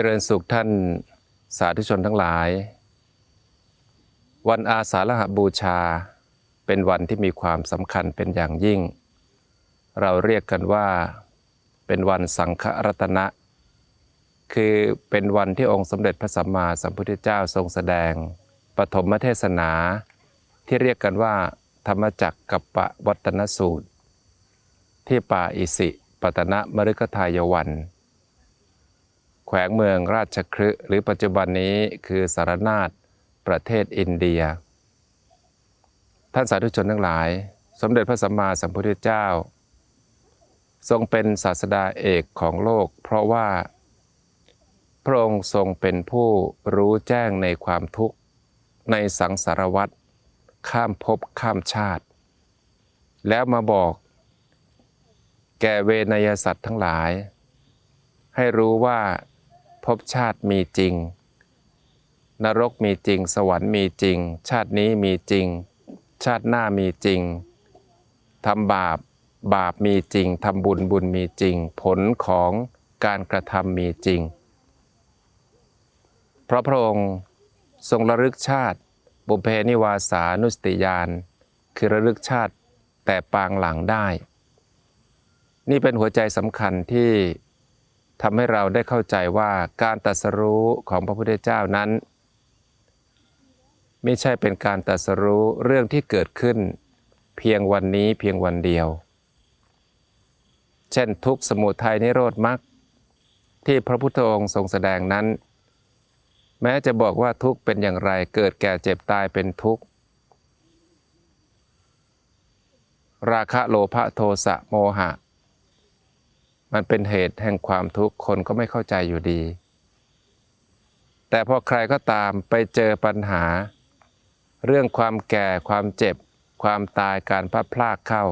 จริญสุขท่านสาธุชนทั้งหลาย วันอาสาฬหบูชา เป็นวันที่มีความสำคัญเป็นอย่างยิ่ง เราเรียกกันว่า เป็นวันสังฆรัตนะ คือเป็นวันที่องค์สมเด็จพระสัมมาสัมพุทธเจ้าทรงแสดง ปฐมเทศนา ที่เรียกกันว่า ธรรมจักกับปวัตนสูตร ที่ป่าอิสิ ปตนะมฤคทายวัน แขวงเมืองราชคฤห์หรือปัจจุบันนี้คือสารนาฏประเทศอินเดีย ท่านสาธุชนทั้งหลาย สมเด็จพระสัมมาสัมพุทธเจ้า ทรงเป็นศาสดาเอกของโลก เพราะว่า พระองค์ทรงเป็นผู้รู้แจ้งในความทุกข์ในสังสารวัฏข้ามภพข้ามชาติ แล้วมาบอก แก่เวนยสัตว์ทั้งหลาย ให้รู้ว่า ภพชาติมีจริง นรกมีจริง สวรรค์มีจริง ชาตินี้มีจริง ชาติหน้ามีจริงทำบาปบาปมีจริงทำบุญบุญมีจริง ผลของการกระทำมีจริง เพราะพระองค์ทรงระลึกชาติบุพเพนิวาสานุสติยาน คือระลึกชาติแต่ปางหลังได้ นี่เป็นหัวใจสำคัญที่ ทำให้เราได้เข้าใจว่าการตรัสรู้ของพระพุทธเจ้านั้น ไม่ใช่เป็นการตรัสรู้เรื่องที่เกิดขึ้น เพียงวันนี้เพียงวันเดียว เช่นทุกสมุทัยนิโรธมรรคที่พระพุทธองค์ทรงแสดงนั้น แม้จะบอกว่าทุกเป็นอย่างไรเกิดแก่เจ็บตายเป็นทุกข์ราคะโลภะโทสะโมหะ มันเป็นเหตุแห่งความทุกข์คนก็ไม่เข้าใจอยู่ดี แต่พอใครก็ตามไปเจอปัญหา เรื่องความแก่ความเจ็บ ความตายการพลัดพรากเข้า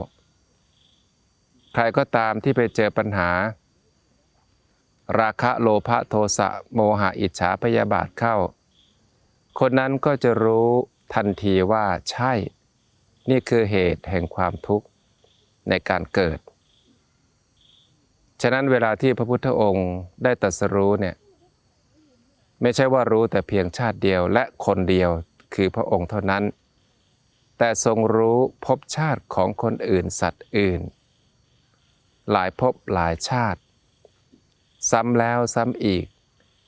ใครก็ตามที่ไปเจอปัญหา ราคะโลภะโทสะโมหะอิจฉาพยาบาทเข้า คนนั้นก็จะรู้ทันทีว่าใช่ นี่คือเหตุแห่งความทุกข์ในการเกิด ฉะนั้นเวลาที่พระพุทธองค์ได้ตรัสรู้เนี่ยไม่ใช่ว่ารู้แต่เพียงชาติเดียวและคนเดียวคือพระองค์เท่านั้น แต่ทรงรู้ภพชาติของคนอื่นสัตว์อื่น หลายภพหลายชาติ ซ้ำแล้วซ้ำอีก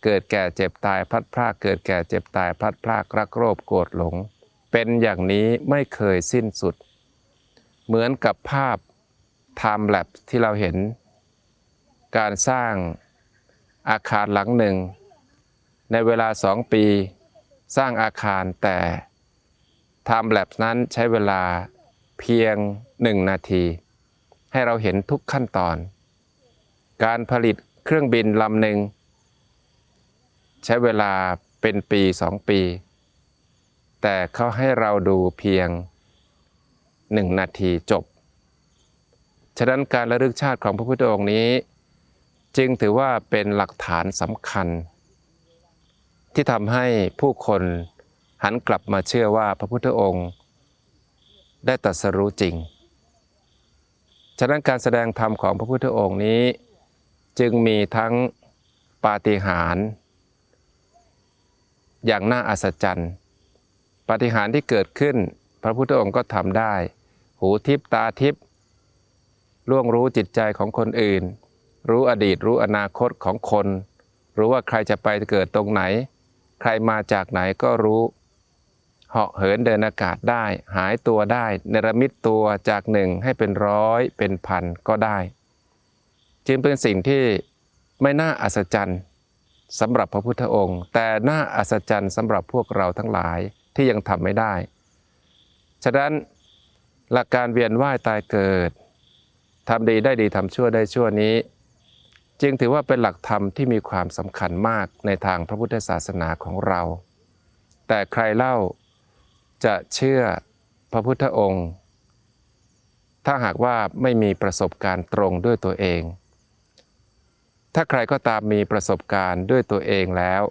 เกิดแก่เจ็บตายพัดพรากเกิดแก่เจ็บตายพัดพรากรักโรคโกรธหลง เป็นอย่างนี้ไม่เคยสิ้นสุด เหมือนกับภาพ Time Lapse ที่เราเห็น การสร้างอาคารหลังหนึ่ง ในเวลาสองปี สร้างอาคารแต่ Time Lapse นั้นใช้เวลาเพียงหนึ่งนาที ให้เราเห็นทุกขั้นตอน การผลิตเครื่องบินลำหนึ่ง ใช้เวลาเป็นปีสองปี แต่เขาให้เราดูเพียงหนึ่งนาทีจบ ฉะนั้นการระลึกชาติของพระพุทธองค์นี้ จึงถือว่าเป็นหลักฐานสำคัญ ที่ทำให้ผู้คนหันกลับมาเชื่อว่าพระพุทธองค์ ได้ตรัสรู้จริง ฉะนั้นการแสดงธรรมของพระพุทธองค์นี้ จึงมีทั้งปาฏิหาริย์อย่างน่าอัศจรรย์ปาฏิหาริย์ที่เกิดขึ้น พระพุทธองค์ก็ทำได้ หูทิพตาทิพล่วงรู้จิตใจของคนอื่น รู้อดีตรู้อนาคตของคน รู้ว่าใครจะไปเกิดตรงไหน ใครมาจากไหนก็รู้ เหาะเหินเดินอากาศได้ หายตัวได้ เนรมิตตัวจากหนึ่งให้เป็นร้อยเป็นพันก็ได้ จึงเป็นสิ่งที่ไม่น่าอัศจรรย์สำหรับพระพุทธองค์ แต่น่าอัศจรรย์สำหรับพวกเราทั้งหลายที่ยังทำไม่ได้ ฉะนั้นหลักการเวียนว่ายตายเกิดทำดีได้ดีทำชั่วได้ชั่วนี้ จึงถือว่าเป็นหลักธรรมที่มีความสำคัญมากในทางพระพุทธศาสนาของเรา แต่ใครเล่าจะเชื่อพระพุทธองค์ ถ้าหากว่าไม่มีประสบการณ์ตรงด้วยตัวเอง ถ้าใครก็ตามมีประสบการณ์ด้วยตัวเองแล้ว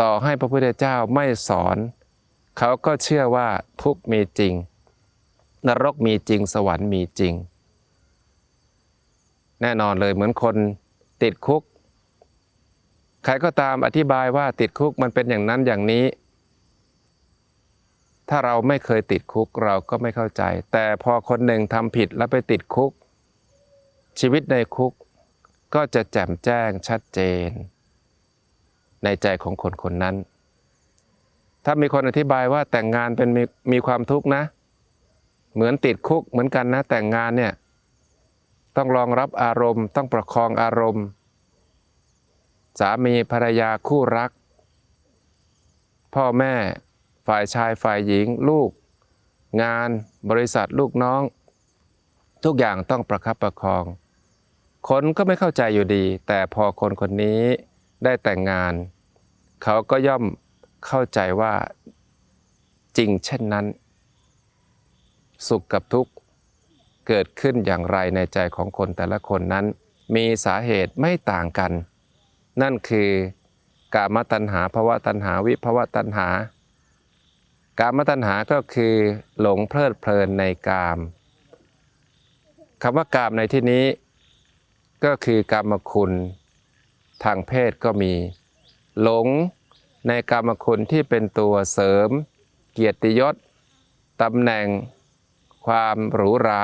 ต่อให้พระพุทธเจ้าไม่สอน เขาก็เชื่อว่าทุกมีจริง นรกมีจริงสวรรค์มีจริง แน่นอนเลยเหมือนคน ติดคุก ใครก็ตามอธิบายว่าติดคุกมันเป็นอย่างนั้นอย่างนี้ ถ้าเราไม่เคยติดคุกเราก็ไม่เข้าใจ แต่พอคนหนึ่งทำผิดแล้วไปติดคุก ชีวิตในคุกก็จะแจ่มแจ้งชัดเจน ในใจของคนคนนั้น ถ้ามีคนอธิบายว่าแต่งงานเป็นมมีความทุกข์นะ เหมือนติดคุกเหมือนกันนะแต่งงานเนี่ย ต้องรองรับอารมณ์ ต้องประคองอารมณ์ สามีภรรยาคู่รัก พ่อแม่ฝ่ายชายฝ่ายหญิง ลูก งานบริษัทลูกน้อง ทุกอย่างต้องประคับประคอง คนก็ไม่เข้าใจอยู่ดี แต่พอคนคนนี้ได้แต่งงาน เขาก็ย่อมเข้าใจว่าจริงเช่นนั้น สุขกับทุกข์ เกิดขึ้นอย่างไรในใจของคนแต่ละคนนั้น มีสาเหตุไม่ต่างกัน นั่นคือกามตัณหาภวะตัณหาวิภวะตัณหา กามตัณหาก็คือหลงเพลิดเพลินในกามคำว่ากามในที่นี้ ก็คือกามคุณทางเพศก็มี หลงในกามคุณที่เป็นตัวเสริม เกียรติยศตำแหน่ง ความหรูหรา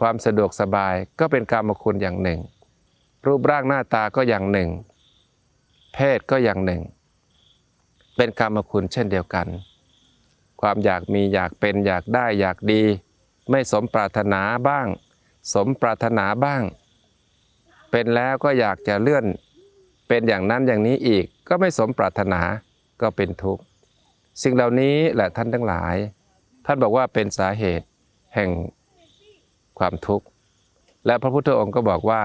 ความสะดวกสบายก็เป็นกามคุณอย่างหนึ่ง รูปร่างหน้าตาก็อย่างหนึ่ง เพศก็อย่างหนึ่ง เป็นกามคุณเช่นเดียวกัน ความอยากมีอยากเป็นอยากได้อยากดี ไม่สมปรารถนาบ้าง สมปรารถนาบ้าง เป็นแล้วก็อยากจะเลื่อน เป็นอย่างนั้นอย่างนี้อีกก็ไม่สมปรารถนาก็เป็นทุกข์สิ่งเหล่านี้แหละท่านทั้งหลาย ท่านบอกว่าเป็นสาเหตุแห่ง ความทุกข์ และพระพุทธองค์ก็บอกว่า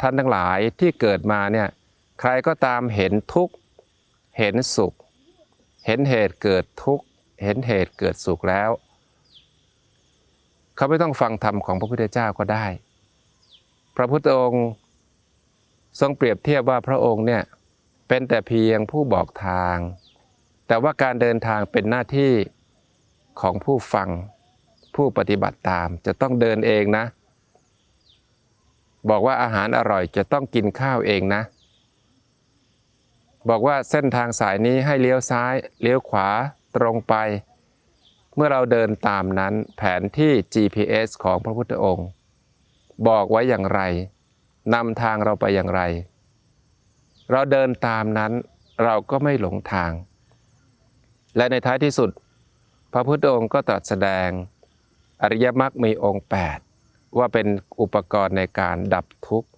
ท่านทั้งหลายที่เกิดมาเนี่ยใครก็ตามเห็นทุกข์ เห็นสุข เห็นเหตุเกิดทุกข์ เห็นเหตุเกิดสุขแล้ว เขาไม่ต้องฟังธรรมของพระพุทธเจ้าก็ได้ พระพุทธองค์ทรงเปรียบเทียบว่าพระองค์เนี่ยเป็นแต่เพียงผู้บอกทาง แต่ว่าการเดินทางเป็นหน้าที่ของผู้ฟัง ผู้ปฏิบัติตามจะต้องเดินเองนะ บอกว่าอาหารอร่อยจะต้องกินข้าวเองนะ บอกว่าเส้นทางสายนี้ให้เลี้ยวซ้าย เลี้ยวขวาตรงไป เมื่อเราเดินตามนั้นแผนที่ GPS ของพระพุทธองค์ บอกไว้อย่างไรนำทางเราไปอย่างไร เราเดินตามนั้นเราก็ไม่หลงทาง และในท้ายที่สุด พระพุทธองค์ก็ตรัสแสดง อริยมรรคมีองค์ 8 ว่าเป็นอุปกรณ์ในการดับทุกข์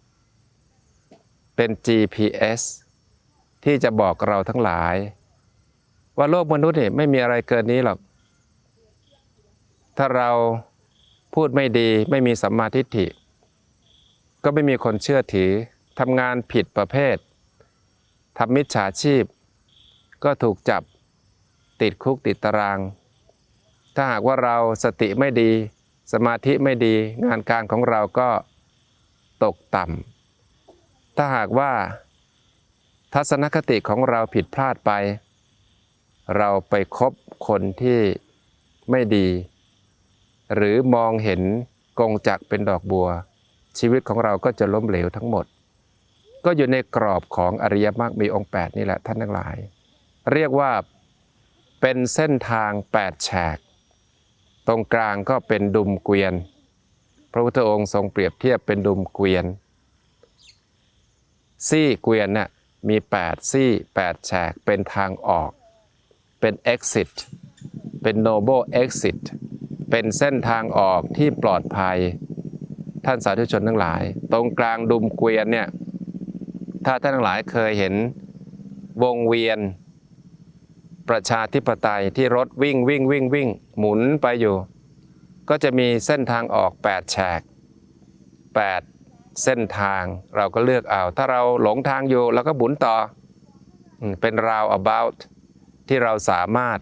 เป็น GPS ที่จะบอกเราทั้งหลาย ว่าโลกมนุษย์นี่ไม่มีอะไรเกินนี้หรอก ถ้าเราพูดไม่ดีไม่มีสัมมาทิฏฐิ ก็ไม่มีคนเชื่อถือทำงานผิดประเภททำมิจฉาชีพ ก็ถูกจับติดคุกติดตาราง ถ้าหากว่าเราสติไม่ดี สมาธิไม่ดี งานการของเราก็ตกต่ำถ้าหากว่า ทัศนคติของเราผิดพลาดไป เราไปคบคนที่ไม่ดี หรือมองเห็นกงจักเป็นดอกบัว ชีวิตของเราก็จะล้มเหลวทั้งหมด ก็อยู่ในกรอบของอริยมรรคมีองค์ 8 นี่แหละท่านทั้งหลาย เรียกว่าเป็นเส้นทาง 8 แฉก ตรงกลางก็เป็นดุมเกวียน พระพุทธองค์ทรงเปรียบเทียบเป็นดุมเกวียน ซี่เกวียนน่ะมี 8 ซี่ 8 แฉกเป็นทางออก เป็น exit เป็น noble exit เป็นเส้นทางออกที่ปลอดภัย ท่านสาธุชนทั้งหลาย ตรงกลางดุมเกวียนเนี่ยถ้าท่านทั้งหลายเคยเห็นวงเวียน ประชาธิปไตยที่รถวิ่งวิ่งวิ่งวิ่ง หมุนไปอยู่ ก็จะมีเส้นทางออก 8 แฉก 8 เส้นทางเราก็เลือกเอา ถ้าเราหลงทางอยู่เราก็หมุนต่อ เป็น round about ที่เราสามารถ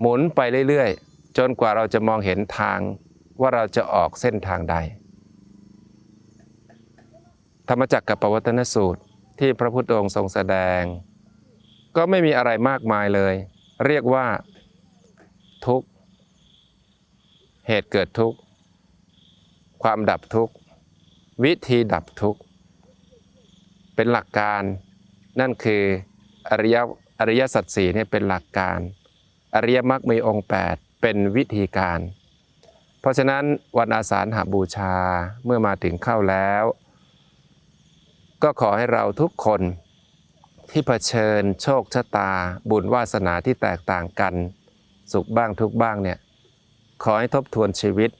หมุนไปเรื่อยๆ จนกว่าเราจะมองเห็นทางว่าเราจะออกเส้นทางใด ธรรมจักรกับปวัตนสูตรที่พระพุทธองค์ทรงแสดง ก็ไม่มีอะไรมากมายเลย เรียกว่าทุกข์ เหตุเกิดทุกข์ ความดับทุกข์ วิธีดับทุกข์ เป็นหลักการนั่นคืออริยอริยสัจสี่เนี่ยเป็นหลักการ อริยมรรคมีองค์ 8 เป็นวิธีการ เพราะฉะนั้นวันอาสาฬหบูชาเมื่อมาถึงเข้าแล้ว ก็ขอให้เราทุกคนที่เผชิญโชคชะตา บุญวาสนาที่แตกต่างกัน สุขบ้างทุกบ้างเนี่ย ขอให้ทบทวนชีวิต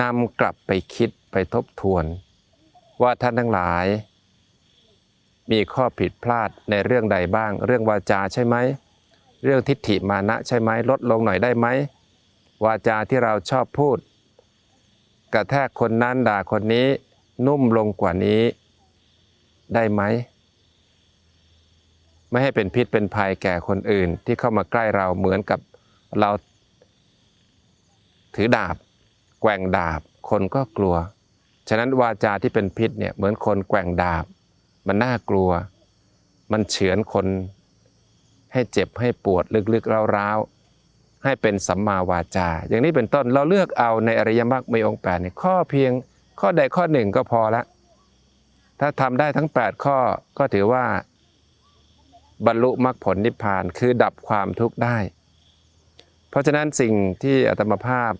นำกลับไปคิดไปทบทวน ว่าท่านทั้งหลาย มีข้อผิดพลาดในเรื่องใดบ้าง เรื่องวาจาใช่ไหม เรื่องทิฏฐิมานะใช่ไหมลดลงหน่อยได้ไหม วาจาที่เราชอบพูด กระแทกคนนั้นด่าคนนี้นุ่มลงกว่านี้ ได้ไหม ไม่ให้เป็นพิษเป็นภัยแก่คนอื่นที่เข้ามาใกล้เราเหมือนกับเรา ถือดาบ แกว่งดาบ คนก็กลัว ฉะนั้นวาจาที่เป็นพิษเนี่ยเหมือนคนแกว่งดาบ มันน่ากลัว มันเฉือนคน ให้เจ็บให้ปวดลึกๆร้าวๆให้เป็นสัมมาวาจา อย่างนี้เป็นต้นเราเลือกเอาในอริยมรรคมีองค์แปดเนี่ยข้อเพียงข้อใดข้อหนึ่งก็พอละ ถ้าทำได้ทั้ง 8 ข้อก็ถือว่าบรรลุมรรคผลนิพพานคือดับความทุกข์ได้ เพราะฉะนั้นสิ่งที่อาตมาภาพ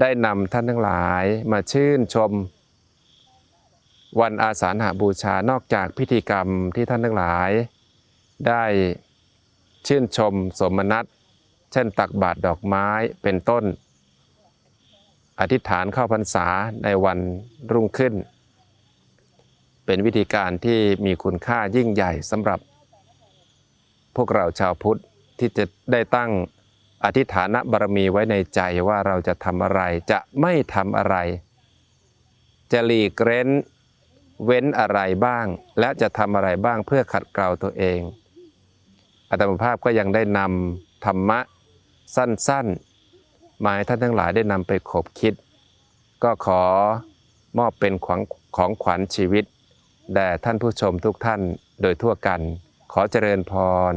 ได้นำท่านทั้งหลายมาชื่นชม วันอาสาฬหบูชานอกจากพิธีกรรมที่ท่านทั้งหลาย ได้ชื่นชมสมนัตเช่นตักบาตรดอกไม้เป็นต้น อธิษฐานเข้าพรรษาในวันรุ่งขึ้น เป็นวิธีการที่มีคุณค่ายิ่งใหญ่สำหรับ พวกเราชาวพุทธที่จะได้ตั้ง อธิษฐานบารมีไว้ในใจว่าเราจะทำอะไรจะไม่ทำอะไร จะหลีกเร้นเว้นอะไรบ้าง และจะทำอะไรบ้างเพื่อขัดเกลาตัวเองอาตมภาพก็ยังได้นำธรรมะสั้นๆ มาให้ท่านทั้งหลายได้นำไปขบคิด ก็ขอมอบเป็นของของขวัญชีวิต แด่ท่านผู้ชมทุกท่านโดยทั่วกัน ขอเจริญพร